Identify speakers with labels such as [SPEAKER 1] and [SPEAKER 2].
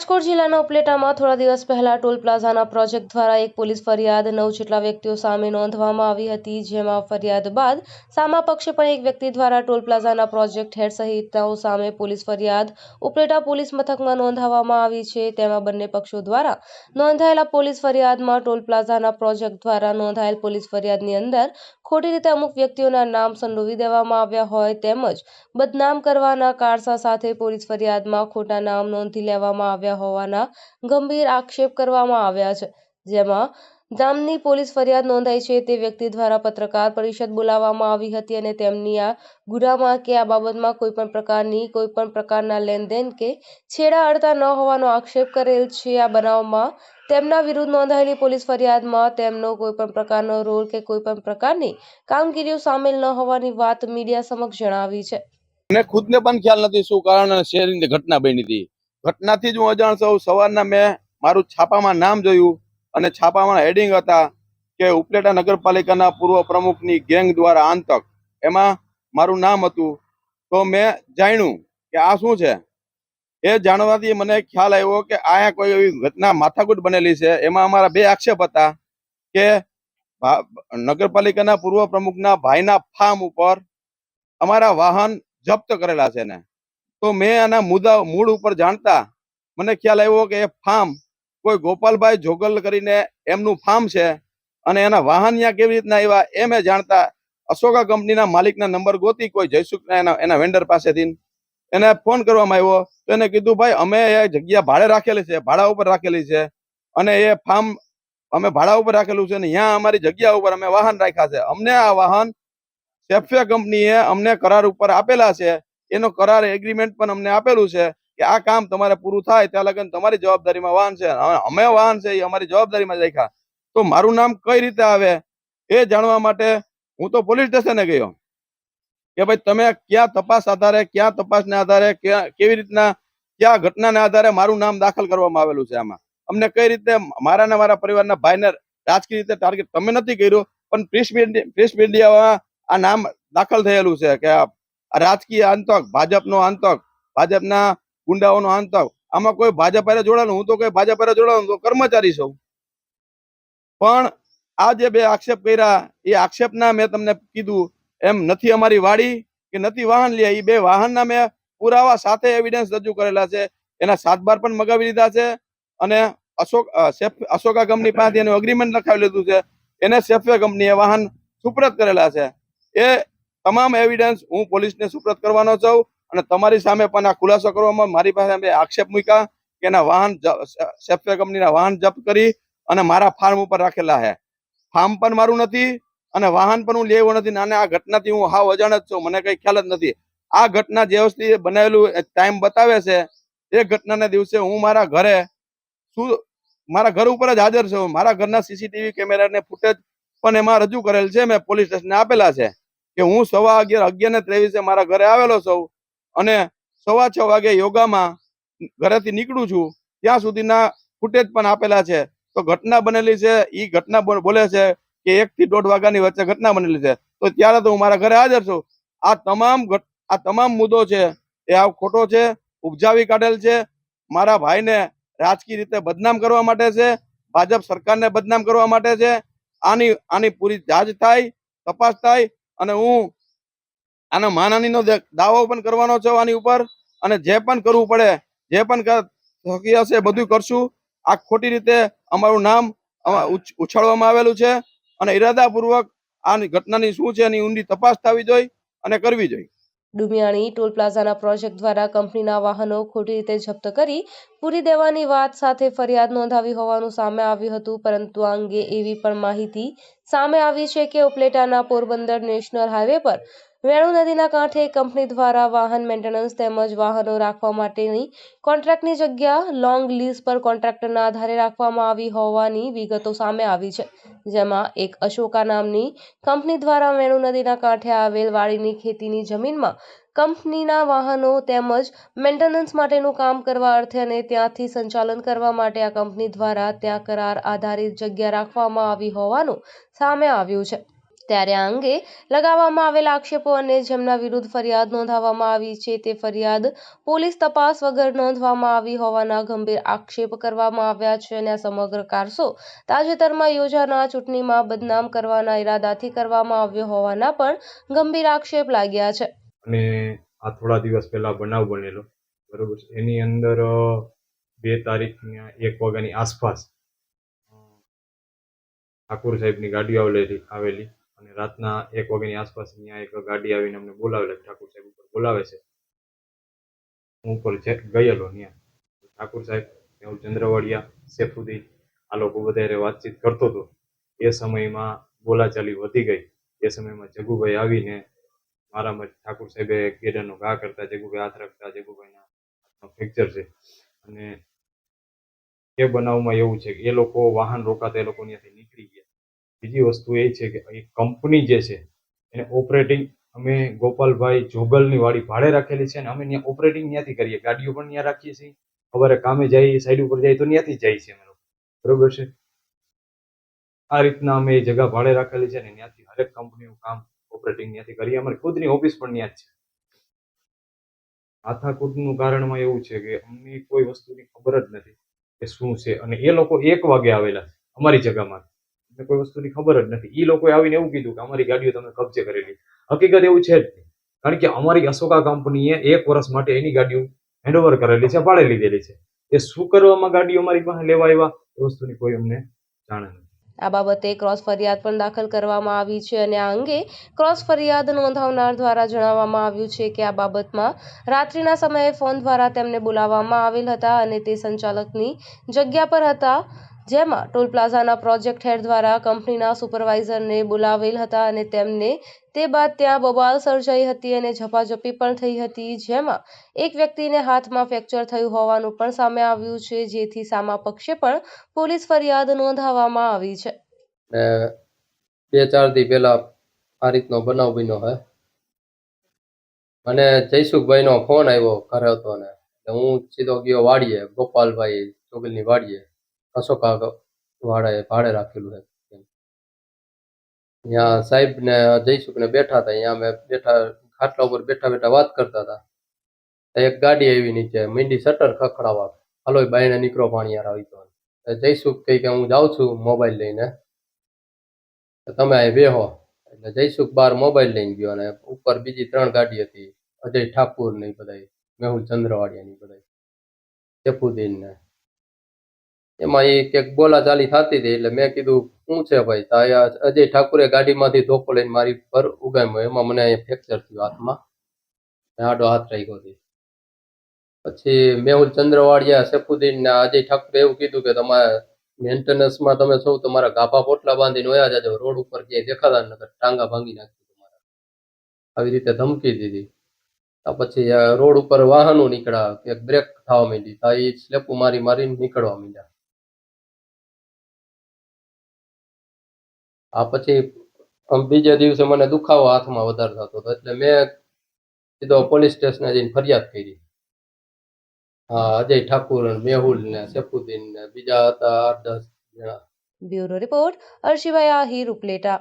[SPEAKER 1] રાજકોટ જિલ્લાના ઉપલેટામાં થોડા દિવસ પહેલા ટોલ પ્લાઝાના પ્રોજેક્ટ દ્વારા એક પોલીસ ફરિયાદ નવ જેટલા વ્યક્તિઓ સામે નોંધવામાં આવી હતી, જેમાં ફરિયાદ બાદ સામા પક્ષે પણ એક વ્યક્તિ દ્વારા ટોલ પ્લાઝાના પ્રોજેક્ટ હેડ સહિતનાઓ સામે પોલીસ ફરિયાદ ઉપલેટા પોલીસ મથકમાં નોંધાવવામાં આવી છે. તેમાં બંને પક્ષો દ્વારા નોંધાયેલા પોલીસ ફરિયાદમાં ટોલ પ્લાઝાના પ્રોજેક્ટ દ્વારા નોંધાયેલ પોલીસ ફરિયાદની અંદર ખોટી રીતે અમુક વ્યક્તિઓના નામ સંડોવી દેવામાં આવ્યા હોય તેમજ બદનામ કરવાના કારસા સાથે પોલીસ ફરિયાદમાં ખોટા નામ નોંધી લેવામાં આવ્યા હોવાના ગંભીર આક્ષેપ કરવામાં આવ્યા છે. જેમાં નામની પોલીસ ફરિયાદ નોંધાઈ છે તે વ્યક્તિ દ્વારા પત્રકાર પરિષદ બોલાવવામાં આવી હતી અને તેમની આ ગુનામાં કે આ બાબતમાં કોઈ પણ પ્રકારની, કોઈ પણ પ્રકારના લેનદેન કે છેડા અડતા ન હોવાનો આક્ષેપ કરેલ છે. આ બનાવમાં તેમના વિરુદ્ધ નોંધાયેલી પોલીસ ફરિયાદમાં તેમનો કોઈ પણ પ્રકારનો રોલ કે કોઈ પણ પ્રકારની કામગીરીઓ સામેલ ન હોવાની વાત મીડિયા સમક્ષ જણાવી છે.
[SPEAKER 2] મને ખુદને પણ ખ્યાલ નથી શું કારણ શેરની ઘટના બની હતી. ઘટનાથી જ હું અજાણ છું સવારના મેં મારું છાપામાં નામ જોયું અને છાપામાં હેડિંગ હતા કે ઉપલેટા નગરપાલિકાના પૂર્વ પ્રમુખની ગેંગ દ્વારા આંતક. એમાં મારું નામ હતું. તો મેં જાણ્યું કે આ શું છે? એ જાણવાથી મને ખ્યાલ આવ્યો કે આયા કોઈ એવી ઘટના માથાકૂટ બનેલી છે. એમાં અમારા બે આક્ષેપ હતા કે નગરપાલિકાના પૂર્વ પ્રમુખના ભાઈના ફાર્મ ઉપર અમારા વાહન જપ્ત કરેલા છે ને. તો મેં આના મુદ્દા, મૂળ ઉપર જાણતા મને ખ્યાલ આવ્યો કે એ ફાર્મ કોઈ ગોપાલભાઈ જોગલ કરીને એમનું ફાર્મ છે અને એના વાહન ત્યાં કેવી રીતના આવ્યા એ મેં જાણતા. અશોકા કંપનીના માલિકના નંબર ગોતી કોઈ જયસુખના એના એના વેન્ડર પાસેથી. એને ફોન કરવામાં આવ્યો તો એને કીધું, ભાઈ, અમે એ જગ્યા ભાડે રાખેલી છે, ભાડા ઉપર રાખેલી છે અને એ ફાર્મ અમે ભાડા ઉપર રાખેલું છે ને ત્યાં અમારી જગ્યા ઉપર અમે વાહન રાખ્યા છે. અમને આ વાહન સેફે કંપનીએ અમને કરાર ઉપર આપેલા છે એનો કરાર એગ્રીમેન્ટ પણ અમને આપેલું છે કે આ કામ તમારે પૂરું થાય ત્યાં લગન તમારી જવાબદારીમાં વાહન છે. અમે વાહન છે એ અમારી જવાબદારીમાં રાખ્યા. તો મારું નામ કઈ રીતે આવે એ જાણવા માટે હું તો પોલીસ સ્ટેશને ગયો. કે ભાઈ તમે ક્યાં તપાસ આધારે, ક્યાં તપાસને આધારે કેવી રીતના, ક્યાં ઘટનાને આધારે મારું નામ દાખલ કરવામાં આવેલું છે આમાં. અમને કઈ રીતે મારા ને મારા પરિવારના ભાઈને રાજકીય રીતે ટાર્ગેટ તમે નથી કર્યું, પણ પ્રેસ મીડિયામાં આ નામ દાખલ થયેલું છે કે રાજકીય આંતક, ભાજપનો આંતક, ભાજપના ગુંડાઓનો આંતક. આમાં કોઈ ભાજપ હારે જોડાણું હું તો કોઈ ભાજપ હારે જોડાણું તો કર્મચારી છું. પણ આ જે બે આક્ષેપ કર્યા, એ આક્ષેપના મેં તમને કીધું, એમ નથી અમારી વાડી કે નથી વાહન લે એ બે વાહનના મેં પુરાવા સાથે એવિડન્સ રજૂ કરેલા છે. એના સાત બાર પણ મગાવી લીધા છે. અને અશોક અશોકા કંપની પાસેથી એનું અગ્રીમેન્ટ લખાવી લીધું છે. એને સેફવે કંપનીએ વાહન સુપ્રત કરેલા છે. એ તમામ એવિડન્સ હું પોલીસને સુપ્રત કરવાનો છું અને તમારી સામે પણ આ ખુલાસો કરવામાં મારી પાસે આક્ષેપ મૂક્યા કે એના વાહન સેફ્ટવેર કંપનીના વાહન જપ્ત કરી અને મારા ફાર્મ ઉપર રાખેલા છે. ફાર્મ પણ મારું નથી અને વાહન પણ હું લેવો નથી. અને આ ઘટનાથી હું હાવ અજાણ જ છું. મને કઈ ખ્યાલ જ નથી. આ ઘટના જે વસ્તુ બનાવેલું ટાઈમ બતાવે છે, એ ઘટનાના દિવસે હું મારા ઘરે શું, મારા ઘર ઉપર જ હાજર છું. મારા ઘરના સીસીટીવી કેમેરાને ફૂટેજ પણ એમાં રજૂ કરેલ છે. મેં પોલીસ સ્ટેશને આપેલા છે. કે હું સવા અગિયાર અગિયાર ને ત્રેવીસે મારા ઘરે આવેલો છું અને સવા છ વાગે યોગામાં ઘરેથી નીકળું છું, ત્યાં સુધીના ફૂટેજ પણ આપેલા છે. તો ઘટના બનેલી છે એ ઘટના બોલ- છે કે એક થી દોઢ વાગ્યાની વચ્ચે ઘટના બનેલી છે. તો ત્યારે તો હું મારા ઘરે હાજર છું. આ તમામ આ તમામ મુદ્દો છે, એ આ ખોટો છે, ઉપજાવી કાઢેલ છે. મારા ભાઈને રાજકીય રીતે બદનામ કરવા માટે છે, ભાજપ સરકારને બદનામ કરવા માટે છે. આની આની પૂરી જાજ થાય, તપાસ થાય અને હું આનો માનહાનિનો દાવો પણ કરવાનો છે આની ઉપર, અને જે પણ કરવું પડે, જે પણ થકી હશે બધું કરશું. આ ખોટી રીતે અમારું નામ ઉછાળવામાં આવેલું છે, અને ઈરાદાપૂર્વક આની ઘટનાની શું છે એની ઊંડી તપાસ થવી જોઈએ અને કરવી જોઈએ.
[SPEAKER 1] ડુમિયાણી ટોલ પ્લાઝાના પ્રોજેક્ટ દ્વારા કંપનીના વાહનો ખોટી રીતે જપ્ત કરી પૂરી દેવાની વાત સાથે ફરિયાદ નોંધાવી હોવાનું સામે આવ્યું હતું, પરંતુ આ અંગે એવી પણ માહિતી સામે આવી છે કે ઉપલેટાના પોરબંદર નેશનલ હાઈવે પર વેણુ નદીના કાંઠે કંપની દ્વારા વાહન મેન્ટેનન્સ તેમજ વાહનો રાખવા માટેની કોન્ટ્રાક્ટની જગ્યા લોંગ લીઝ પર કોન્ટ્રાક્ટરના આધારે રાખવામાં આવી હોવાની વિગતો સામે આવી છે, જેમાં એક અશોકા નામની કંપની દ્વારા વેણુ નદીના કાંઠે આવેલ વાડીની ખેતીની જમીનમાં કંપનીના વાહનો તેમજ મેન્ટેનન્સ માટેનું કામ કરવા અર્થે અને ત્યાંથી સંચાલન કરવા માટે આ કંપની દ્વારા ત્યાં કરાર આધારિત જગ્યા રાખવામાં આવી હોવાનું સામે આવ્યું છે. ત્યારે આ અંગે લગાવવામાં આવેલા આક્ષેપો અને જેમના વિરુદ્ધ ફરિયાદ નોંધાવવામાં આવી છે તે ફરિયાદ પોલીસ તપાસ વગર નોંધવામાં આવી હોવાના ગંભીર આક્ષેપ કરવામાં આવ્યા છે અને આ સમગ્ર કારસો તાજેતરમાં યોજાનાર ચૂંટણીમાં બદનામ કરવાના ઈરાદાથી કરવામાં આવ્યો હોવાના પણ ગંભીર આક્ષેપ લાગ્યા છે.
[SPEAKER 3] અને આ થોડા દિવસ પહેલા બનાવ બનેલો, બરોબર એની અંદર બે તારીખના એક વાગ્યાની આસપાસ ઠાકુર સાહેબની ગાડીઓ આવેલી આવેલી. અને રાતના એક વાગ્યાની આસપાસ અહીંયા એક ગાડી આવીને અમને બોલાવે ઠાકુર સાહેબ ઉપર બોલાવે છે. હું ઉપર ગયેલો ત્યાં. ઠાકુર સાહેબ હું ચંદ્રવાડિયા સેફુદ્દીન આ લોકો વધારે વાતચીત કરતો હતો. એ સમયમાં બોલાચાલી વધી ગઈ. એ સમયમાં જગુભાઈ આવીને મારામાં ઠાકુર સાહેબે ગેડાનો ઘા કરતા, જગુભાઈ હાથ રાખતા, જગુભાઈના હાથમાં ફ્રેક્ચર છે. અને એ બનાવમાં એવું છે કે એ લોકો વાહન રોકાતા, એ લોકો બીજી વસ્તુ એ છે કે એ કંપની જે છે, એને ઓપરેટિંગ અમે ગોપાલભાઈ જોગલની વાડી ભાડે રાખેલી છે અને અમે ત્યાં ઓપરેટિંગ ત્યાંથી કરીએ, ગાડીઓ પણ ત્યાં રાખીએ છીએ. સવારે કામે જઈએ સાઈડ ઉપર જઈએ તો ત્યાંથી જઈએ છીએ અમે બરોબર છે? આ રીતના અમે એ જગ્યા ભાડે રાખેલી છે અને ત્યાંથી હરેક કંપનીનું કામ ઓપરેટિંગ ત્યાંથી કરીએ. અમારી ખુદની ઓફિસ પણ ત્યાં જ છે. માથાકૂટનું કારણમાં એવું છે કે અમને કોઈ વસ્તુની ખબર જ નથી કે શું છે. અને એ લોકો એક વાગે આવેલા છે અમારી જગામાં. અમને કોઈ વસ્તુની ખબર જ નથી. એ લોકોએ આવીને એવું કીધું કે અમારી ગાડીઓ તમે કબજે કરેલી હકીકત એવું છે જ કારણ કે અમારી અશોકા કંપનીએ એક વર્ષ માટે એની ગાડીઓ હેન્ડઓવર કરેલી છે, ભાડે લીધેલી છે. એ શું કરવામાં ગાડીઓ અમારી પાસે લેવા આવ્યા, એ વસ્તુની કોઈ અમને જાણ નથી.
[SPEAKER 1] આ બાબતે ક્રોસ ફરિયાદ પણ દાખલ કરવામાં આવી છે અને આ અંગે ક્રોસ ફરિયાદ નોંધાવનાર દ્વારા જણાવવામાં આવ્યું છે કે આ બાબતમાં રાત્રિના સમયે ફોન દ્વારા તેમને બોલાવવામાં આવેલ હતા અને તે સંચાલકની જગ્યા પર હતા. જેમાં ટોલ પ્લાઝાના પ્રોજેક્ટ હેડ દ્વારા કંપનીના સુપરવાઇઝરને બોલાવેલ હતા અને તેમને તે બાદ ત્યાં બબાલ સર્જાઈ હતી અને ઝપાઝપી પણ થઈ હતી, જેમાં એક વ્યક્તિને હાથમાં ફ્રેક્ચર થયું હોવાનું પણ સામે આવ્યું છે, જેથી સામા પક્ષે પણ પોલીસ ફરિયાદ નોંધાવવામાં આવી છે.
[SPEAKER 4] બે ચાર દી પહેલા આ રીતનો બનાવ બન્યો હે. મને જયસુખભાઈનો ફોન આવ્યો ઘરે હતો ને હું સીધો ગયો વાડીએ, ગોપાલભાઈ ચોગલની વાડીએ. અશોકા ગ- વાડાએ ભાડે રાખેલું છે ત્યાં સાહેબ ને જયસુખ ને બેઠા હતા અહીંયા અમે બેઠા ખાટલા ઉપર બેઠા બેઠા વાત કરતા હતા તો એક ગાડી આવી નીચે મીંડી શટર ખખડાવા હાલો બાઈને નીકળો પાણી યાર આવી તો તો જયસુખ કહી કે હું જાઉં છું મોબાઈલ લઈને તો તમે અહીં બેહો એટલે જયસુખ બાર મોબાઈલ લઈને ગયો અને ઉપર બીજી ત્રણ ગાડી હતી, અજય ઠાકુર ને બધા મેહુલ ચંદ્રવાડિયા ની બધા સેફુદ્દીન ને એમાં એ ક્યાંક બોલાચાલી થતી હતી એટલે મેં કીધું, શું છે ભાઈ? અજય ઠાકુરે ગાડીમાંથી ધોકો લઈને મારી પર ઉગામ્યો. એમાં મને ફ્રેક્ચર થયું હાથમાં. આડો હાથ રાખ્યો હતી પછી મેહુલ ચંદ્રવાડિયા સેફુદ્દીન ને અજય ઠાકુરે એવું કીધું કે, તમારે મેન્ટેનન્સમાં તમે સૌ તમારા ગાભા પોટલા બાંધીને ઓયા જાજો. રોડ ઉપર ક્યાંય દેખાતા નકર ટાંગા ભાંગી નાખી તમારા. આવી રીતે ધમકી દીધી. પછી રોડ ઉપર વાહનો નીકળ્યા. કે બ્રેક થવા માંડી. તો એ સ્લેપુ મારી મારીને નીકળવા માંડ્યા. આ પછી બીજા દિવસે મને દુખાવો હાથમાં વધારે થતો હતો, એટલે મેં સીધો પોલીસ સ્ટેશને જઈને ફરિયાદ કરી. હા, અજય ઠાકુર મેહુલ ને સેફુદ્દીન ને, બીજા હતા આઠ દસ જણા.
[SPEAKER 1] Bureau report, Arshibhai Ahir Upleta.